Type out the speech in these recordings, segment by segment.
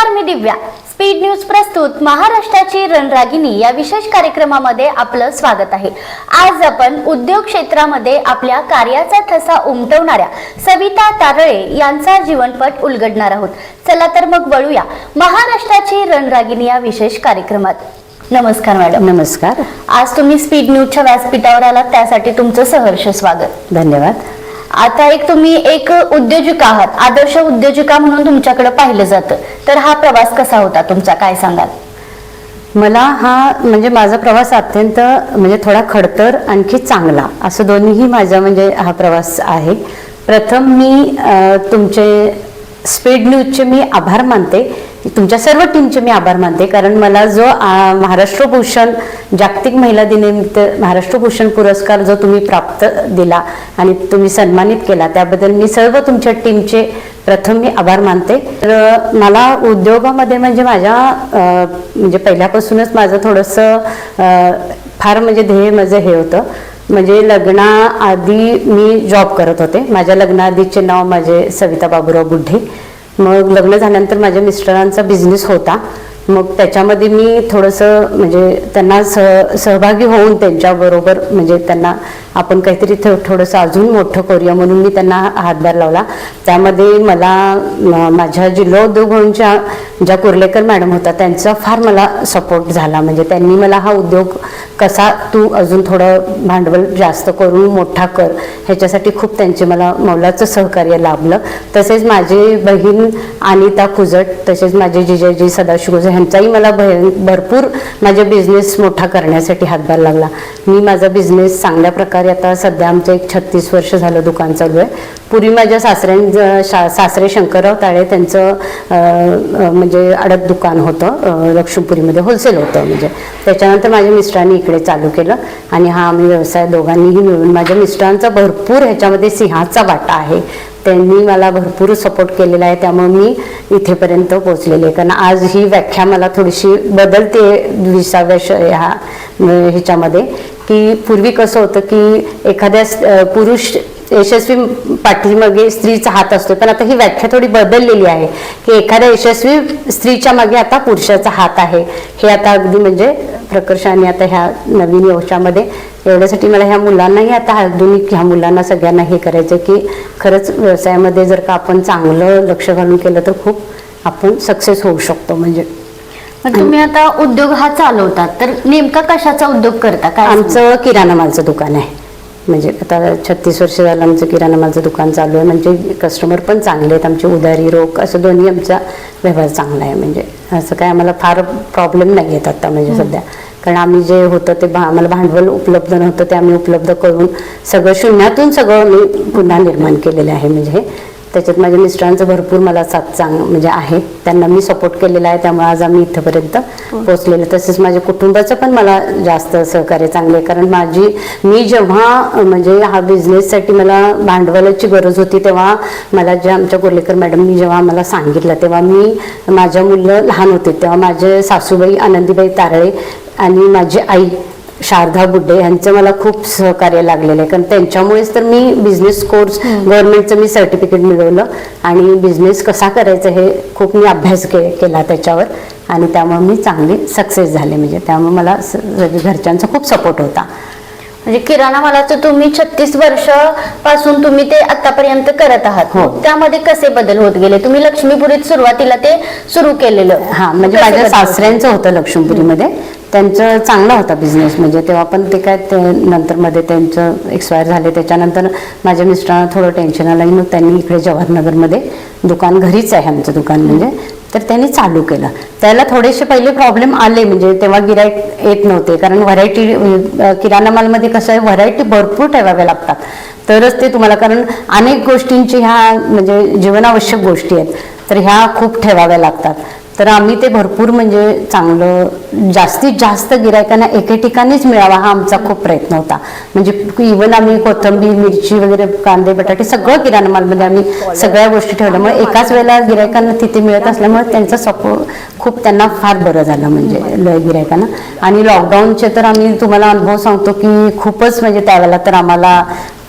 नमस्कार मी दिव्या. Speed news प्रस्तुत महाराष्ट्राची रणरागिणी या विशेष कार्यक्रमामध्ये आपलं स्वागत आहे. आज आपण उद्योग क्षेत्रामध्ये आपल्या कार्याचा ठसा उमटवणाऱ्या सविता तारळे यांचा जीवनपट उलगडणार आहोत. चला तर मग वळूया महाराष्ट्राची रणरागिणी या विशेष कार्यक्रमात. नमस्कार मॅडम. नमस्कार. आज तुम्ही स्पीड न्यूजच्या व्यासपीठावर आलात त्यासाठी तुमचं सहर्ष स्वागत. धन्यवाद. आता एक तुम्ही एक उद्योजिका आहात आदर्श उद्योजिका म्हणून तुमच्याकडे पाहिलं जातं. तर हा प्रवास कसा होता तुमचा? काय सांगाल? मला हा म्हणजे माझा प्रवास अत्यंत म्हणजे थोडा खडतर आणखी चांगला. असं दोन्हीही माझा म्हणजे हा प्रवास आहे. प्रथम मी तुमचे स्पीड न्यूजचे मी आभार मानते. तुमच्या सर्व टीमचे मी आभार मानते. कारण मला जो महाराष्ट्र भूषण जागतिक महिला दिनानिमित्त महाराष्ट्र भूषण पुरस्कार जो तुम्ही प्राप्त दिला आणि तुम्ही सन्मानित केला त्याबद्दल मी सर्व तुमच्या टीमचे प्रथम मी आभार मानते. तर मला उद्योगामध्ये म्हणजे माझ्या म्हणजे पहिल्यापासूनच माझं थोडंसं फार म्हणजे ध्येय माझं हे होतं. म्हणजे लग्नाआधी मी जॉब करत होते. माझ्या लग्नाआधीचे नाव माझे सविता बाबूराव बुढे मग लग्न झाल्यानंतर माझ्या मिस्टरांचा बिझनेस होता. मग त्याच्यामध्ये मी थोडंसं म्हणजे त्यांना सह सहभागी होऊन त्यांच्याबरोबर म्हणजे त्यांना आपण काहीतरी थो थोडंसं अजून मोठं करूया म्हणून मी त्यांना हातभार लावला. त्यामध्ये मला माझ्या जिल्हा उद्योग भवनच्या ज्या कुर्लेकर मॅडम होत्या त्यांचा फार मला सपोर्ट झाला. म्हणजे त्यांनी मला हा उद्योग कसा तू अजून थोडं भांडवल जास्त करून मोठा कर ह्याच्यासाठी खूप त्यांचे मला मौलाचं सहकार्य लाभलं. तसेच माझी बहीण अनिता कुजट तसेच माझे जिजाजी सदाशिव ह्यांचाही मला भय- भरपूर माझा बिझनेस मोठा करण्यासाठी हातभार लागला मी माझा बिझनेस चांगल्या प्रकारे आता सध्या आमचं एक छत्तीस वर्ष झालं दुकान चालू आहे. पूर्वी माझ्या सासऱ्यां शा सासरे शंकरराव ताळे त्यांचं म्हणजे अडत दुकान होतं लक्ष्मीपुरीमध्ये होलसेल होतं म्हणजे. त्याच्यानंतर माझ्या मिस्टरांनी इकडे चालू केलं आणि हा आम्ही व्यवसाय दोघांनीही मिळून माझ्या मिस्टरांचा भरपूर ह्याच्यामध्ये सिंहाचा वाटा आहे. त्यांनी मला भरपूर सपोर्ट केलेला आहे त्यामुळे मी इथेपर्यंत पोचलेले आहे. कारण आज ही व्याख्या मला थोडीशी बदलते विसाव्या ह्या ह्याच्यामध्ये. की पूर्वी कसं होतं की एखाद्या पुरुष यशस्वी पाठीमागे स्त्रीचा हात असतो पण आता ही व्याख्या थोडी बदललेली आहे की एखाद्या यशस्वी स्त्रीच्या मागे आता पुरुषाचा हात आहे. हे आता अगदी म्हणजे प्रकर्षाने आता ह्या नवीन योशामध्ये एवढ्यासाठी मला ह्या मुलांनाही आता आधुनिक ह्या मुलांना सगळ्यांना हे करायचं की खरंच व्यवसायामध्ये जर का आपण चांगलं लक्ष घालून केलं तर खूप आपण सक्सेस होऊ शकतो. म्हणजे मग तुम्ही आता उद्योग हा चालवतात. तर नेमका कशाचा उद्योग करता? काय? आमचं किराणा मालचं दुकान आहे. म्हणजे आता छत्तीस वर्ष झालं आमचं किराणा मालचं दुकान चालू आहे. म्हणजे कस्टमर पण चांगले आहेत. आमचे उधारी रोख असं दोन्ही आमचा व्यवहार चांगला आहे. म्हणजे असं काय आम्हाला फार प्रॉब्लेम नाही येत आता म्हणजे सध्या. कारण आम्ही जे होतं ते भा आम्हाला भांडवल उपलब्ध नव्हतं. ते आम्ही उपलब्ध करून सगळं शून्यातून सगळं मी पुन्हा निर्माण केलेलं आहे. म्हणजे हे त्याच्यात माझ्या मिस्टरांचं भरपूर मला साथ चांग म्हणजे आहे. त्यांना मी सपोर्ट केलेला आहे त्यामुळे आज आम्ही इथंपर्यंत पोहोचलेलो. तसेच माझ्या कुटुंबाचं पण मला जास्त सहकार्य चांगलं आहे. कारण माझी मी जेव्हा म्हणजे हा बिझनेससाठी मला भांडवलाची गरज होती तेव्हा मला ज्या आमच्या कोर्लेकर मॅडमनी जेव्हा मला सांगितलं तेव्हा मी माझ्या मुलं लहान होते. तेव्हा माझे सासूबाई आनंदीबाई तारळे आणि माझी आई शारदा बुड्डे यांचं मला खूप सहकार्य लागलेलं आहे. कारण त्यांच्यामुळेच तर मी बिझनेस कोर्स गव्हर्नमेंटचं मी सर्टिफिकेट मिळवलं आणि बिझनेस कसा करायचा हे खूप मी अभ्यास के केला त्याच्यावर. आणि त्यामुळे मी चांगली सक्सेस झाले. म्हणजे त्यामुळे मला घरच्यांचा खूप सपोर्ट होता. म्हणजे किराणा मालाचं तुम्ही छत्तीस वर्षपासून तुम्ही ते आतापर्यंत करत आहात. हो. त्यामध्ये कसे बदल होत गेले? तुम्ही लक्ष्मीपुरीत सुरुवातीला ते सुरू केलेलं. हा म्हणजे माझ्या सासऱ्यांचं होतं लक्ष्मीपुरीमध्ये. त्यांचं चांगला होता बिझनेस म्हणजे तेव्हा पण ते काय ते नंतरमध्ये त्यांचं एक्सपायर झाले. त्याच्यानंतर माझ्या मिस्टरांना थोडं टेन्शन आलं आणि मग त्यांनी इकडे जवाहरनगरमध्ये दुकान घरीच आहे आमचं दुकान. म्हणजे तर त्यांनी चालू केलं. त्याला थोडेसे पहिले प्रॉब्लेम आले. म्हणजे तेव्हा गिराईक येत नव्हते. कारण व्हरायटी किराणा मालमध्ये कसं आहे व्हरायटी भरपूर ठेवाव्या लागतात. तरच ते तुम्हाला कारण अनेक गोष्टींची ह्या म्हणजे जीवनावश्यक गोष्टी आहेत. तर ह्या खूप ठेवाव्या लागतात. तर आम्ही ते भरपूर म्हणजे चांगलं जास्तीत जास्त गिरायकांना एके ठिकाणीच मिळावा हा आमचा खूप प्रयत्न होता. म्हणजे इवन आम्ही कोथंबीर मिरची वगैरे कांदे बटाटे सगळं किराणा मालमध्ये आम्ही सगळ्या गोष्टी ठेवल्यामुळे एकाच वेळेला गिरायकांना तिथे मिळत असल्यामुळे त्यांचा सपोर्ट खूप त्यांना फार बरं झालं म्हणजे गिरायकांना आणि लॉकडाऊनचे तर आम्ही तुम्हाला अनुभव सांगतो की खूपच म्हणजे त्यावेळेला तर आम्हाला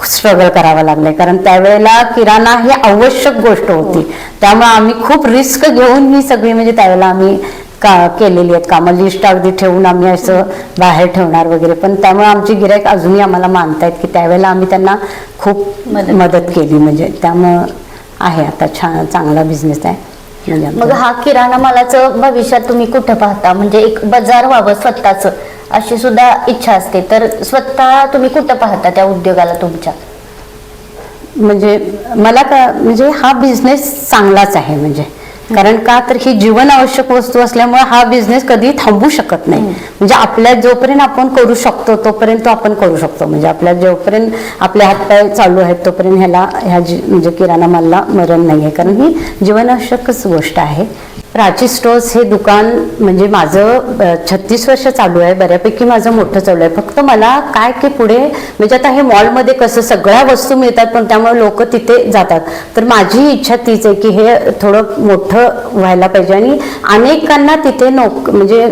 स्ट्रगल करावं लागलंय. कारण त्यावेळेला किराणा ही आवश्यक गोष्ट होती. त्यामुळे आम्ही खूप रिस्क घेऊन ही सगळी म्हणजे त्यावेळेला आम्ही का केलेली आहेत कामं. लिस्ट अगदी ठेवून आम्ही असं बाहेर ठेवणार वगैरे. पण त्यामुळे आमची गिराईक अजूनही आम्हाला मानतायत की त्यावेळेला आम्ही त्यांना खूप मदत. केली. म्हणजे त्यामुळं आहे आता छान चांगला बिझनेस आहे. म्हणजे. मग हा किराणा मालाचं भविष्यात तुम्ही कुठं पाहता? म्हणजे एक बाजार व्हावं स्वतःच. अशी सुद्धा इच्छा असते. तर स्वतः तुम्ही कुठं पाहता त्या उद्योगाला तुमच्या? म्हणजे मला का म्हणजे हा बिझनेस चांगलाच आहे म्हणजे. कारण का तर ही जीवन आवश्यक वस्तू असल्यामुळे हा बिझनेस कधी थांबू शकत नाही. म्हणजे आपल्या जोपर्यंत आपण करू शकतो तोपर्यंत तो आपण करू शकतो. म्हणजे आपल्या जोपर्यंत आपले हातपाय चालू आहेत तोपर्यंत ह्याला ह्या जी म्हणजे किराणा मालला मरण नाही आहे कारण ही जीवनावश्यकच गोष्ट आहे. प्राची स्टोर्स हे दुकान म्हणजे माझं छत्तीस वर्ष चालू आहे. बऱ्यापैकी माझं मोठं चालू आहे. फक्त मला काय की पुढे म्हणजे आता हे मॉलमध्ये कसं सगळ्या वस्तू मिळतात पण त्यामुळे लोक तिथे जातात. तर माझी इच्छा तीच आहे की हे थोडं मोठं व्हायला पाहिजे. आणि अनेकांना तिथे नोक म्हणजे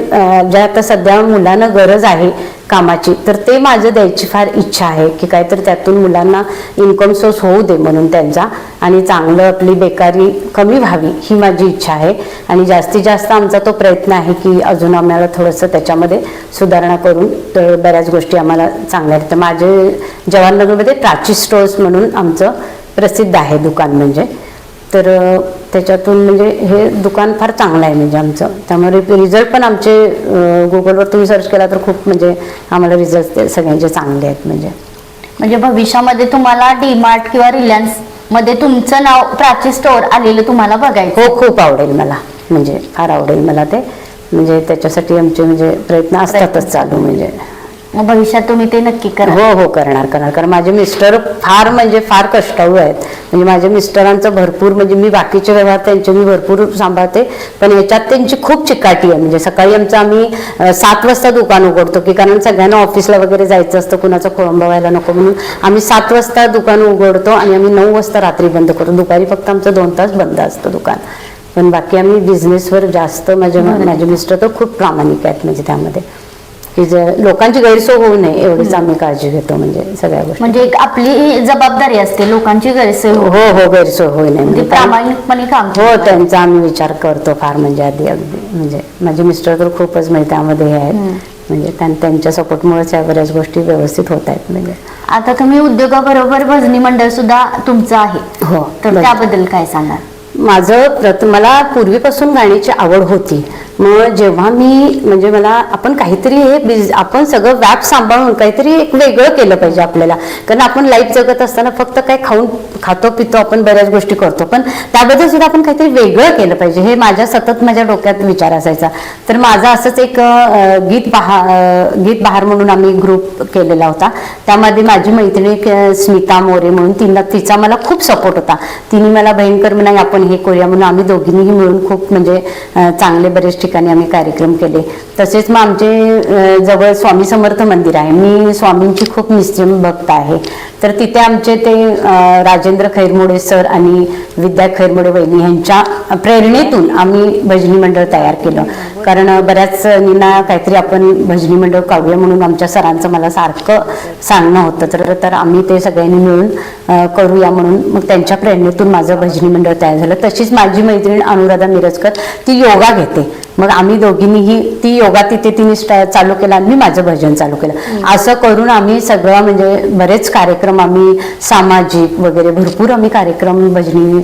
ज्या आता सध्या मुलांना गरज आहे कामाची. तर ते माझं द्यायची फार इच्छा आहे की काहीतरी त्यातून मुलांना इन्कम सोर्स होऊ दे म्हणून त्यांचा. आणि चांगलं आपली बेकारी कमी व्हावी ही माझी इच्छा आहे. आणि जास्तीत जास्त आमचा तो प्रयत्न आहे की अजून आम्हाला थोडंसं त्याच्यामध्ये सुधारणा करून तर बऱ्याच गोष्टी आम्हाला चांगल्या आहेत. तर माझे जवाहरनगरमध्ये प्राची स्टोर्स म्हणून आमचं प्रसिद्ध आहे दुकान म्हणजे. तर त्याच्यातून म्हणजे हे दुकान फार चांगलं आहे म्हणजे आमचं. त्यामुळे रिझल्ट पण आमचे गुगलवर तुम्ही सर्च केला तर खूप म्हणजे आम्हाला रिझल्ट ते सगळ्यांचे चांगले आहेत म्हणजे. म्हणजे भविष्यामध्ये तुम्हाला डीमार्ट किंवा रिलायन्समध्ये तुमचं नाव प्राची स्टोअर आलेलं तुम्हाला बघायचं. हो खूप आवडेल मला. म्हणजे फार आवडेल मला ते. म्हणजे त्याच्यासाठी आमचे म्हणजे प्रयत्न असतातच चालू म्हणजे. मग भविष्यात तुम्ही ते नक्की करा. हो हो करणार करणार. कारण माझे मिस्टर फार म्हणजे फार कष्टाळू आहेत. म्हणजे माझ्या मिस्टरांचं भरपूर म्हणजे मी बाकीचे व्यवहार त्यांचे मी भरपूर सांभाळते. पण याच्यात त्यांची खूप चिकाटी आहे. म्हणजे सकाळी आमचं आम्ही सात वाजता दुकान उघडतो की कारण सगळ्यांना ऑफिसला वगैरे जायचं असतं. कुणाचं खोळंबा व्हायला नको म्हणून आम्ही सात वाजता दुकान उघडतो आणि आम्ही नऊ वाजता रात्री बंद करतो. दुपारी फक्त आमचं दोन तास बंद असतं दुकान. पण बाकी आम्ही बिझनेसवर जास्त माझे माझे मिस्टर तर खूप प्रामाणिक आहेत म्हणजे त्यामध्ये. की जे लोकांची गैरसोय होऊ नये एवढीच आम्ही काळजी घेतो म्हणजे सगळ्या गोष्टी. म्हणजे एक आपली जबाबदारी असते लोकांची गैरसोय हो हो हो गैरसोय होऊ नये. म्हणजे प्रामाणिकपणे काम हो. त्यांचा आम्ही विचार करतो फार म्हणजे आधी अगदी. म्हणजे माझे मिस्टर तर खूपच म्हणजे त्यामध्ये हे आहेत. म्हणजे त्यां- त्यांच्या सपोर्टमुळेच या बऱ्याच गोष्टी व्यवस्थित होत आहेत म्हणजे. आता तुम्ही उद्योगाबरोबर भजनी मंडळ सुद्धा तुमचं आहे. हो तर. त्याबद्दल काय सांगाल? माझं प्रथ मला पूर्वीपासून गाण्याची आवड होती. मग जेव्हा मी म्हणजे मला आपण काहीतरी हे बिझ आपण सगळं व्याप सांभाळून काहीतरी एक वेगळं केलं पाहिजे आपल्याला. कारण आपण लाईफ जगत असताना फक्त काय खाऊन खातो पितो आपण बऱ्याच गोष्टी करतो. पण त्याबद्दल सुद्धा आपण काहीतरी वेगळं केलं पाहिजे. हे माझ्या सतत माझ्या डोक्यात विचार असायचा. तर माझा असंच एक गीत बहा गीत बहार म्हणून आम्ही ग्रुप केलेला होता. त्यामध्ये माझी मैत्रिणी स्मिता मोरे म्हणून तिला तिचा मला खूप सपोर्ट होता. तिने मला भयंकर नाही आपण हे करूया म्हणून आम्ही दोघींनीही मिळून खूप म्हणजे चांगले बरेच ठिकाणी आम्ही कार्यक्रम केले. तसेच मग आमचे जवळ स्वामी समर्थ मंदिर आहे. मी स्वामींची खूप निश्चिम भक्त आहे. तर तिथे आमचे ते राजेंद्र खैरमोडे सर आणि विद्या खैरमोडे वहिनी यांच्या प्रेरणेतून आम्ही भजनी मंडळ तयार केलं. कारण बऱ्याच जणींना काहीतरी आपण भजनी मंडळ काढूया म्हणून आमच्या सरांचं मला सारखं सांगणं होतं. तर तर आम्ही ते सगळ्यांनी मिळून करूया म्हणून मग त्यांच्या प्रेरणेतून माझं भजनी मंडळ तयार झालं. तशीच माझी मैत्रीण अनुराधा मिरजकर ती योगा घेते. मग आम्ही दोघींनीही ती योगा तिथे तिने चालू केला आणि मी माझं भजन चालू केलं. असं करून आम्ही सगळं म्हणजे बरेच कार्यक्रम आम्ही सामाजिक वगैरे भरपूर आम्ही कार्यक्रम भजनी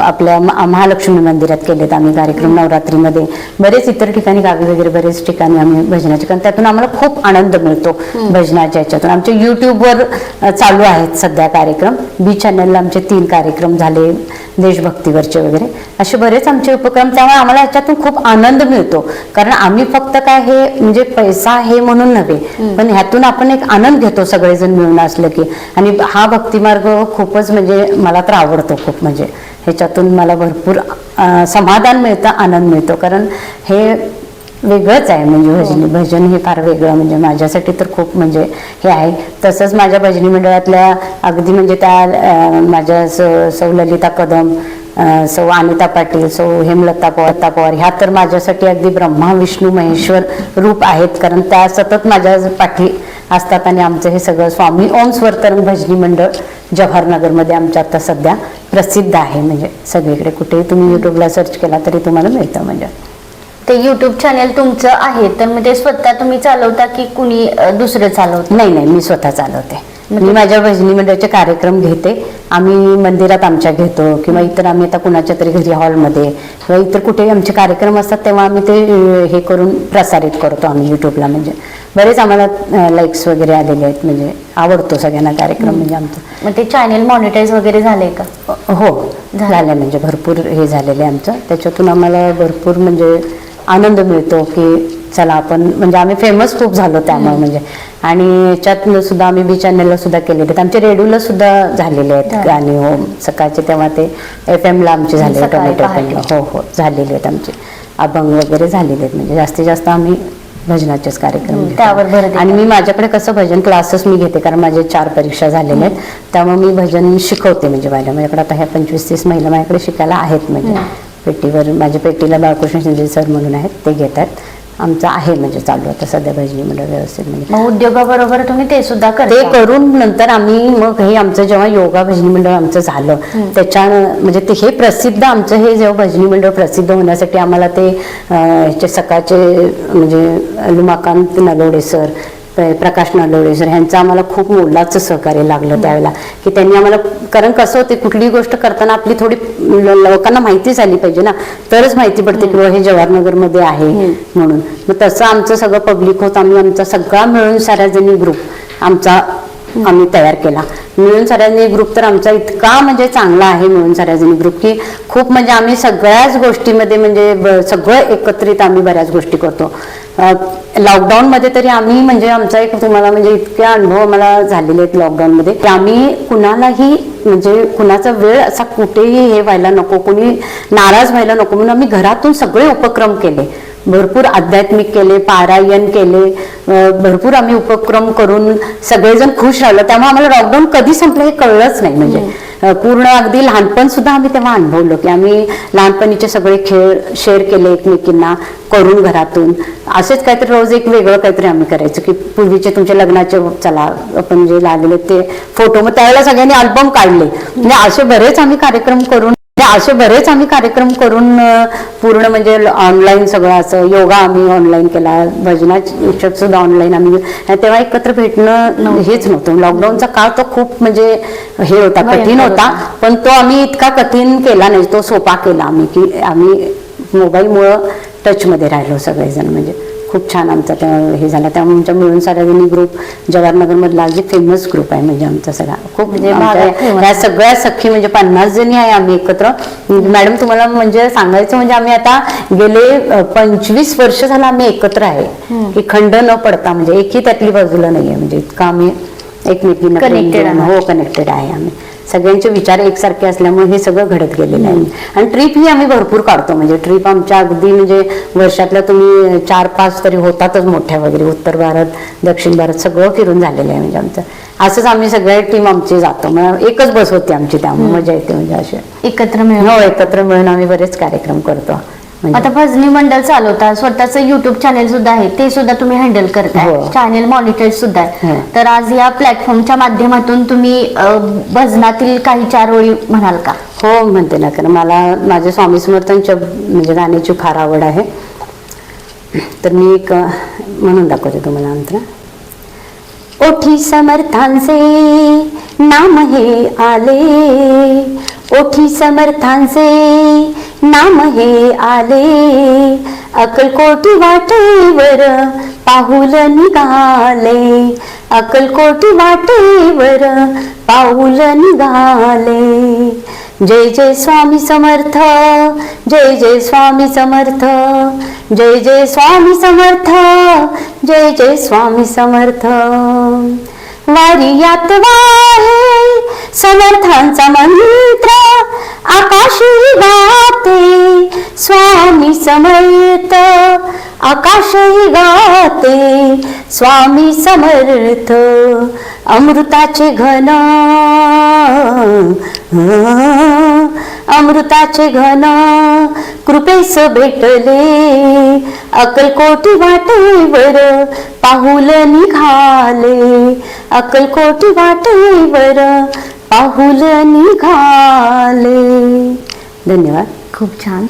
आपल्या महालक्ष्मी मंदिरात केलेत आम्ही कार्यक्रम नवरात्रीमध्ये. बरेच इतर ठिकाणी गावी वगैरे बरेच ठिकाणी आम्ही भजनाचे कारण त्यातून आम्हाला खूप आनंद मिळतो भजनाच्या याच्यातून. आमच्या युट्यूबवर चालू आहेत सध्या कार्यक्रम. बी चॅनलला आमचे तीन कार्यक्रम झाले. देशभक्तीवरचे वगैरे असे बरेच आमचे उपक्रम त्यामुळे आम्हाला याच्यातून खूप आनंद मिळतो. कारण आम्ही फक्त काय हे म्हणजे पैसा हे म्हणून नव्हे पण ह्यातून आपण एक आनंद घेतो सगळेजण मिळून असलं की. आणि हा भक्तिमार्ग खूपच म्हणजे मला तर आवडतो खूप. म्हणजे ह्याच्यातून मला भरपूर समाधान मिळतं आनंद मिळतो. कारण हे वेगळंच आहे. म्हणजे भजनी भजन हे फार वेगळं. म्हणजे माझ्यासाठी तर खूप म्हणजे हे आहे. तसंच माझ्या भजनी मंडळातल्या अगदी म्हणजे त्या माझ्या सौ सौ ललिता कदम सौ अनिता पाटील सौ हेमलता पवार पवार ह्या तर माझ्यासाठी अगदी ब्रह्मा विष्णू महेश्वर रूप आहेत. कारण त्या सतत माझ्या पाठी असतात आणि आमचं हे सगळं स्वामी ओम स्वरतरंग भजनी मंडळ जवाहरनगरमध्ये आमच्या आता सध्या प्रसिद्ध आहे. म्हणजे सगळीकडे कुठेही तुम्ही युट्यूबला सर्च केला तरी तुम्हाला मिळतं. म्हणजे ते युट्यूब चॅनल तुमचं आहे तर मग ते स्वतः तुम्ही चालवता की कुणी अ, दुसरं चालवतं? नाही नाही मी स्वतः चालवते. मी माझ्या भजनी मंडळाचे कार्यक्रम घेते. आम्ही मंदिरात आमच्या घेतो किंवा इतर आम्ही आता कुणाच्या तरी घरी हॉलमध्ये किंवा इतर कुठेही आमचे कार्यक्रम असतात तेव्हा आम्ही ते अं, हे करून प्रसारित करतो आम्ही युट्यूबला म्हणजे बरेच आम्हाला लाईक्स वगैरे आलेले आहेत. म्हणजे आवडतो सगळ्यांना कार्यक्रम म्हणजे आमचा. मग ते चॅनल मॉनिटाईज वगैरे झाले का? हो. झालं. म्हणजे भरपूर हे झालेलं आहे आमचं. त्याच्यातून आम्हाला भरपूर म्हणजे आनंद मिळतो की चला आपण म्हणजे आम्ही फेमस खूप झालो त्यामुळे म्हणजे. आणि याच्यातनं सुद्धा आम्ही बी चॅनलला सुद्धा केलेले आहेत आमचे रेडिओला सुद्धा झालेले आहेत. गाणी हो. सकाळचे तेव्हा ते एफ एमला आमचे झाले टोमॅटो. हो हो. झालेले आहेत आमचे. अभंग वगैरे झालेले आहेत. म्हणजे जास्तीत जास्त आम्ही भजनाचेच कार्यक्रम. त्यावर. आणि मी माझ्याकडे कसं भजन क्लासेस मी घेते कारण माझे चार परीक्षा झालेल्या आहेत. त्यामुळे मी भजन शिकवते म्हणजे माझ्या माझ्याकडे आता ह्या पंचवीस तीस महिला माझ्याकडे शिकायला आहेत म्हणजे. पेटीवर माझ्या पेटीला बाळकृष्ण शिंदे सर म्हणून आहेत ते घेतात. आमचं आहे म्हणजे चालू आता सध्या भजनी मंडळ व्यवस्थित म्हणजे. उद्योगाबरोबर तुम्ही ते सुद्धा ते करून नंतर आम्ही मग हे आमचं जेव्हा योगा भजनी मंडळ आमचं झालं त्याच्या म्हणजे ते हे प्रसिद्ध आमचं हे जेव्हा भजनी मंडळ प्रसिद्ध होण्यासाठी आम्हाला ते ह्याचे सकाळचे म्हणजे लुमाकांत नलवडे सर प्रकाश नलवडे सर ह्यांचं आम्हाला खूप मोलाचं सहकार्य लागलं त्यावेळेला. की त्यांनी आम्हाला कारण कसं होते कुठलीही गोष्ट करताना आपली थोडी लोकांना माहिती झाली पाहिजे ना. तरच माहिती पडते की हे जवाहरनगरमध्ये आहे म्हणून. मग तसं आमचं सगळं पब्लिक होत आम्ही आमचा सगळा मिळून साऱ्या जणी ग्रुप आमचा आम्ही तयार केला. मिळून सरांनी ग्रुप तर आमचा इतका म्हणजे चांगला आहे मिळून सरांनी ग्रुप की खूप म्हणजे आम्ही सगळ्याच गोष्टीमध्ये म्हणजे सगळं एकत्रित आम्ही बऱ्याच गोष्टी करतो. लॉकडाऊनमध्ये तरी आम्ही म्हणजे आमचा एक तुम्हाला म्हणजे इतके अनुभव आम्हाला झालेले आहेत लॉकडाऊनमध्ये की आम्ही कुणालाही म्हणजे कुणाचा वेळ असा कुठेही हे व्हायला नको कुणी नाराज व्हायला नको म्हणून आम्ही घरातून सगळे उपक्रम केले. भरपूर आध्यात्मिक केले पारायण केले भरपूर आम्ही उपक्रम करून सगळेजण खुश राहिलो. त्यामुळे आम्हाला लॉकडाऊन कधी संपलं हे कळलंच नाही. म्हणजे पूर्ण अगदी लहानपण सुद्धा आम्ही तेव्हा अनुभवलो की आम्ही लहानपणीचे सगळे खेळ शेअर केले एकमेकींना करून घरातून. असेच काहीतरी रोज एक वेगळं काहीतरी आम्ही करायचो की पूर्वीचे तुमच्या लग्नाचे चला आपण जे लागले ते फोटो मग त्यावेळेला सगळ्यांनी अल्बम काढले. म्हणजे असे बरेच आम्ही कार्यक्रम करून असे बरेच आम्ही कार्यक्रम करून पूर्ण म्हणजे ऑनलाईन सगळं असं योगा आम्ही ऑनलाईन केला भजनाचे सुद्धा ऑनलाईन आम्ही तेव्हा एकत्र भेटणं हेच नव्हतं. लॉकडाऊनचा काळ तो खूप म्हणजे हे होता कठीण होता. होता. पण तो आम्ही इतका कठीण केला नाही तो सोपा केला आम्ही की आम्ही मोबाईलमुळं टचमध्ये राहिलो सगळेजण म्हणजे. खूप छान आमचा त्या हे झाला. त्यामुळे आमच्या मिळून साऱ्याजणी ग्रुप जवाहरनगरमधला अगदी फेमस ग्रुप आहे म्हणजे आमचा सगळा. खूप म्हणजे famous. ह्या सगळ्या सखी म्हणजे पन्नास जणी आहे आम्ही एकत्र. मॅडम तुम्हाला म्हणजे सांगायचं म्हणजे आम्ही आता गेले पंचवीस वर्ष झालं आम्ही एकत्र आहे. की खंड न पडता म्हणजे एकही त्यातली बाजूला नाहीये. म्हणजे इतकं आम्ही एकमेकींना. हो कनेक्टेड आहे आम्ही. सगळ्यांचे विचार एकसारखे असल्यामुळे हे सगळं घडत गेलेलं आहे. आणि ट्रिप ही आम्ही भरपूर काढतो. म्हणजे ट्रिप आमच्या अगदी म्हणजे वर्षातल्या तुम्ही चार पाच तरी होतातच मोठ्या वगैरे. उत्तर भारत दक्षिण भारत सगळं फिरून झालेलं आहे म्हणजे आमचं. असंच आम्ही सगळ्या टीम आमची जातो. मग एकच बस होती आमची त्यामुळे मजा येते म्हणजे असे एकत्र मिळून. हो एकत्र मिळून आम्ही बरेच कार्यक्रम करतो. आता भजनी मंडळ चालवता स्वतःच युट्यूब चॅनेल सुद्धा आहे. ते सुद्धा तुम्ही हँडल करताय. हो. चॅनेल मॉनिटर सुद्धा आहे. हो. तर आज या प्लॅटफॉर्मच्या माध्यमातून तुम्ही अ, भजनातील काही चार ओळी म्हणाल का? हो म्हणते ना कारण मला माझ्या स्वामी समर्थांच्या म्हणजे गाण्याची फार आवड आहे. तर मी एक अं, म्हणून दाखवते तुम्हाला अंतर. ओठी समर्थांचे नाम हे आले. ओठी समर्थांचे नाम हे आले. अकलकोटी वाटेवर पाहुल निघाले. अकलकोटी वाटेवर पाऊल निघाले. जय जय स्वामी समर्थ जय जय स्वामी समर्थ जय जय स्वामी समर्थ जय जय स्वामी समर्थ. वारियात वाहे समर्थांचा मंत्र आकाशी गाते. स्वामी समर्थ आकाशही गाते. स्वामी समर्थ अमृताचे घन. अमृताचे घन कृपेस भेटले. अकलकोटी वाटेवर पाहुल निघाले. अकलकोटी वाटेवर पाहुल निघाले. धन्यवाद. खूप छान.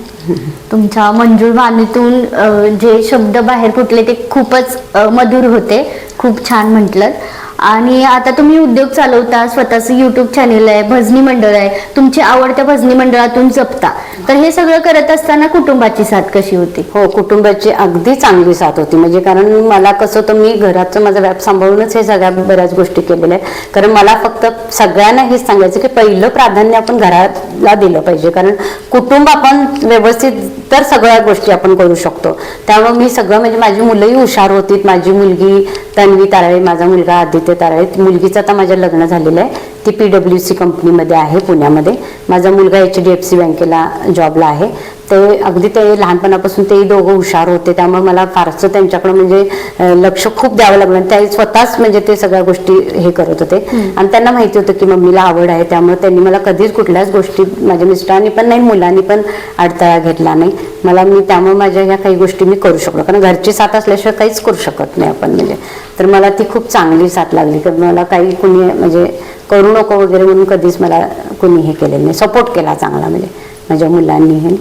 तुमच्या मंजूळ वाणीतून जे शब्द बाहेर फुटले ते खूपच मधुर होते. खूप छान म्हटलं आणि आता तुम्ही उद्योग चालवता स्वतःचं युट्यूब चॅनेल आहे भजनी मंडळ आहे तुमची आवडत्या भजनी मंडळातून जपता. तर हे सगळं करत असताना कुटुंबाची साथ कशी होती? हो कुटुंबाची अगदी चांगली साथ होती. म्हणजे कारण मला कसं होतं मी घराचं माझा व्याप सांभाळूनच हे सगळ्या बऱ्याच गोष्टी केलेल्या आहेत. कारण मला फक्त सगळ्यांना हेच सांगायचं की पहिलं प्राधान्य आपण घराला दिलं पाहिजे. कारण कुटुंब आपण व्यवस्थित तर सगळ्या गोष्टी आपण करू शकतो. त्यामुळे मी सगळं म्हणजे माझी मुलंही हुशार होती. माझी मुलगी तन्वी ताराळे माझा मुलगा आदित्य ताराळे मुलगीचं आता माझं लग्न झालेलं आहे. ती पी डब्ल्यू सी कंपनीमध्ये आहे पुण्यामध्ये. माझा मुलगा एच डी एफ सी बँकेला जॉबला आहे. ते अगदी ते लहानपणापासून तेही दोघं हुशार होते. त्यामुळे मला फारसं त्यांच्याकडे म्हणजे लक्ष खूप द्यावं लागलं. आणि ते स्वतःच म्हणजे ते सगळ्या गोष्टी हे करत होते. आणि त्यांना माहिती होतं की मम्मीला आवड आहे. त्यामुळे त्यांनी मला कधीच कुठल्याच गोष्टी माझ्या मिस्टरांनी पण नाही मुलांनी पण अडथळा घेतला नाही. मला मी त्यामुळे माझ्या ह्या काही गोष्टी मी करू शकलो. कारण घरची साथ असल्याशिवाय काहीच करू शकत नाही आपण म्हणजे. तर मला ती खूप चांगली साथ लागली. की मला काही कुणी म्हणजे करू नको वगैरे म्हणून कधीच मला कुणी हे केलेलं नाही. सपोर्ट केला चांगला म्हणजे माझ्या मुलांनी हे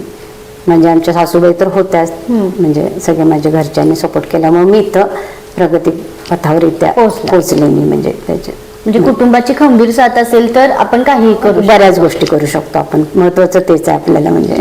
म्हणजे आमच्या सासूबाई तर होत्याच. म्हणजे सगळे माझ्या घरच्यांनी सपोर्ट केल्यामुळे मी इथं प्रगती पथावरित्या पोहोचला. पोचले मी म्हणजे त्याचे म्हणजे कुटुंबाची खंबीर साथ असेल तर आपण काहीही करू. बऱ्याच गोष्टी करू शकतो आपण. महत्वाचं तेच आहे आपल्याला म्हणजे.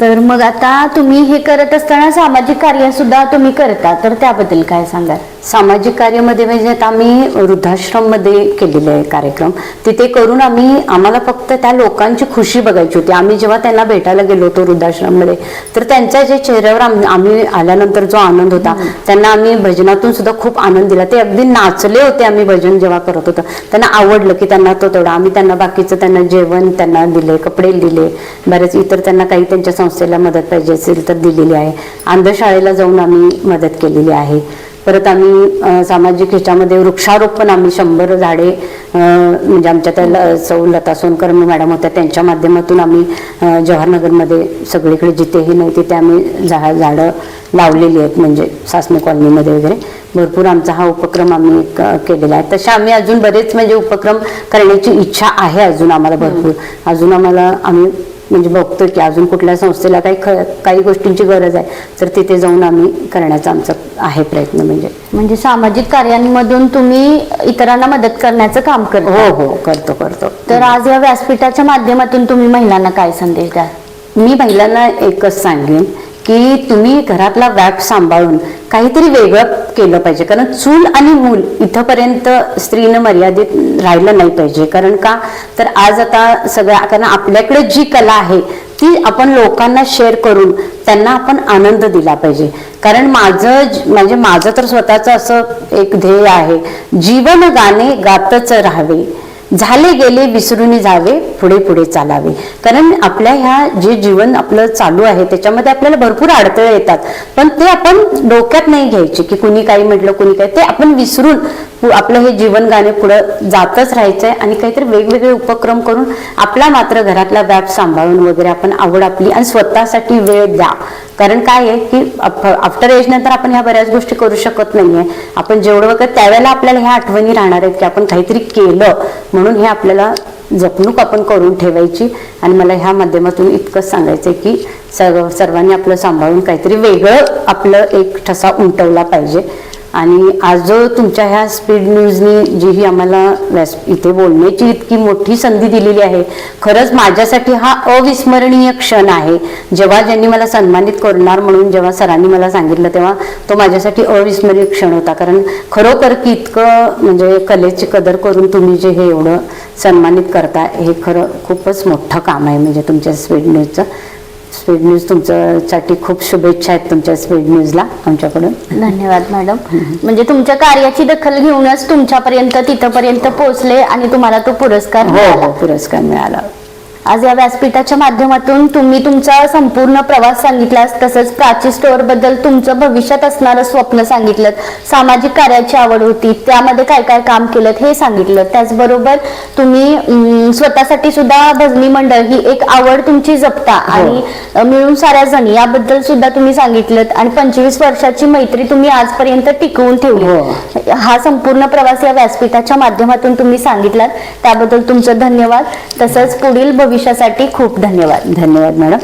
तर मग आता तुम्ही हे करत असताना सामाजिक कार्य सुद्धा तुम्ही करता. तर त्याबद्दल काय सांगाल? सामाजिक कार्यामध्ये म्हणजे आता आम्ही वृद्धाश्रममध्ये केलेले आहे कार्यक्रम. तिथे करून आम्ही आम्हाला फक्त त्या लोकांची खुशी बघायची होती. आम्ही जेव्हा त्यांना भेटायला गेलो होतो वृद्धाश्रममध्ये तर त्यांच्या जे चेहऱ्यावर आम- आम्ही आल्यानंतर जो आनंद होता त्यांना आम्ही भजनातून सुद्धा खूप आनंद दिला. ते अगदी नाचले होते आम्ही भजन जेव्हा करत होतो. त्यांना आवडलं की त्यांना तो तेवढा आम्ही त्यांना बाकीचं त्यांना जेवण त्यांना दिले कपडे दिले बरेच इतर त्यांना काही त्यांच्या संस्थेला मदत पाहिजे असेल तर दिलेली आहे. अंधशाळेला जाऊन आम्ही मदत केलेली आहे. परत आम्ही सामाजिक ह्याच्यामध्ये वृक्षारोपण आम्ही शंभर झाडे म्हणजे आमच्या त्या ल- सौ लता सोनकर मॅडम होत्या त्यांच्या माध्यमातून आम्ही जवाहरनगरमध्ये सगळीकडे जिथेही नाही तिथे आम्ही झा झाडं लावलेली आहेत म्हणजे सासने कॉलनीमध्ये वगैरे. भरपूर आमचा हा उपक्रम आम्ही केलेला आहे. तसे आम्ही अजून बरेच म्हणजे उपक्रम करण्याची इच्छा आहे अजून आम्हाला भरपूर. अजून आम्हाला आम्ही म्हणजे बघतो की अजून कुठल्या संस्थेला काही ख काही गोष्टींची गरज आहे. तर तिथे जाऊन आम्ही करण्याचा आमचा आहे प्रयत्न म्हणजे. म्हणजे सामाजिक कार्यांमधून तुम्ही इतरांना मदत करण्याचं काम करता? हो हो करतो करतो. तर आज या व्यासपीठाच्या माध्यमातून तुम्ही महिलांना काय संदेश द्याल? मी महिलांना एकच सांगेन की तुम्ही घरातला व्याप सांभाळून काहीतरी वेगळं केलं पाहिजे. कारण चूल आणि मूल इथंपर्यंत स्त्रीनं मर्यादित राहिलं नाही पाहिजे. कारण का? तर आज आता सगळ्या कारण आपल्याकडे जी कला आहे ती आपण लोकांना शेअर करून त्यांना आपण आनंद दिला पाहिजे. कारण माझं म्हणजे माझं तर स्वतःचं असं एक ध्येय आहे. जीवन गाणे गातच राहावे. झाले गेले विसरून जावे पुढे पुढे चालावे. कारण आपल्या ह्या जे जीवन आपलं चालू आहे त्याच्यामध्ये आपल्याला भरपूर अडथळे येतात. पण ते आपण डोक्यात नाही घ्यायचे की कुणी काही म्हटलं कुणी काय ते आपण विसरून आपलं हे जीवन गाणे पुढं जातच राहायचंय आणि काहीतरी वेगवेगळे उपक्रम करून आपला मात्र घरातला व्याप सांभाळून वगैरे आपण आवड आपली आणि स्वतःसाठी वेळ द्या. कारण काय आहे की आफ्टर एज नंतर आपण ह्या बऱ्याच गोष्टी करू शकत नाहीये. आपण जेवढं वगैरे त्यावेळेला आपल्याला ह्या आठवणी राहणार आहेत की आपण काहीतरी केलं म्हणून हे आपल्याला जपणूक आपण करून ठेवायची. आणि मला ह्या माध्यमातून इतकंच सांगायचं की सर्व सर्वांनी आपलं सांभाळून काहीतरी वेगळं आपलं एक ठसा उमटवला पाहिजे. आणि आज जो तुमच्या ह्या स्पीड न्यूजनी जी ही आम्हाला व्यास इथे बोलण्याची इतकी मोठी संधी दिलेली आहे. खरंच माझ्यासाठी हा अविस्मरणीय क्षण आहे. जेव्हा ज्यांनी मला सन्मानित करणार म्हणून जेव्हा सरांनी मला सांगितलं तेव्हा तो माझ्यासाठी अविस्मरणीय क्षण होता. कारण खरोखर की इतकं म्हणजे कलेची कदर करून तुम्ही जे हे एवढं सन्मानित करता हे खरं खूपच मोठं काम आहे म्हणजे तुमच्या स्पीड न्यूजचं स्पीड न्यूज तुमच्यासाठी खूप शुभेच्छा आहेत तुमच्या स्पीड न्यूजला आमच्याकडून. धन्यवाद मॅडम म्हणजे तुमच्या कार्याची दखल घेऊनच तुमच्यापर्यंत तिथपर्यंत पोहोचले आणि तुम्हाला तो पुरस्कार हो मिळाला. हो पुरस्कार मिळाला. आज या व्यासपीठाच्या माध्यमातून तुम्ही तुमचा संपूर्ण प्रवास सांगितला तसंच प्राची स्टोअरबद्दल तुमचं भविष्यात असणारं स्वप्न सांगितलं सामाजिक कार्याची आवड होती त्यामध्ये काय काय काम केलं हे सांगितलं त्याचबरोबर तुम्ही स्वतःसाठी सुद्धा भजनी मंडळ ही एक आवड तुमची जपता आणि अ, मिळून साऱ्या जणी याबद्दल सुद्धा तुम्ही सांगितलं आणि पंचवीस वर्षाची मैत्री तुम्ही आजपर्यंत टिकवून ठेवली. हा. संपूर्ण प्रवास या व्यासपीठाच्या माध्यमातून तुम्ही सांगितलात. त्याबद्दल तुमचं धन्यवाद. तसंच पुढील भविष्यासाठी खूप धन्यवाद धन्यवाद मॅडम.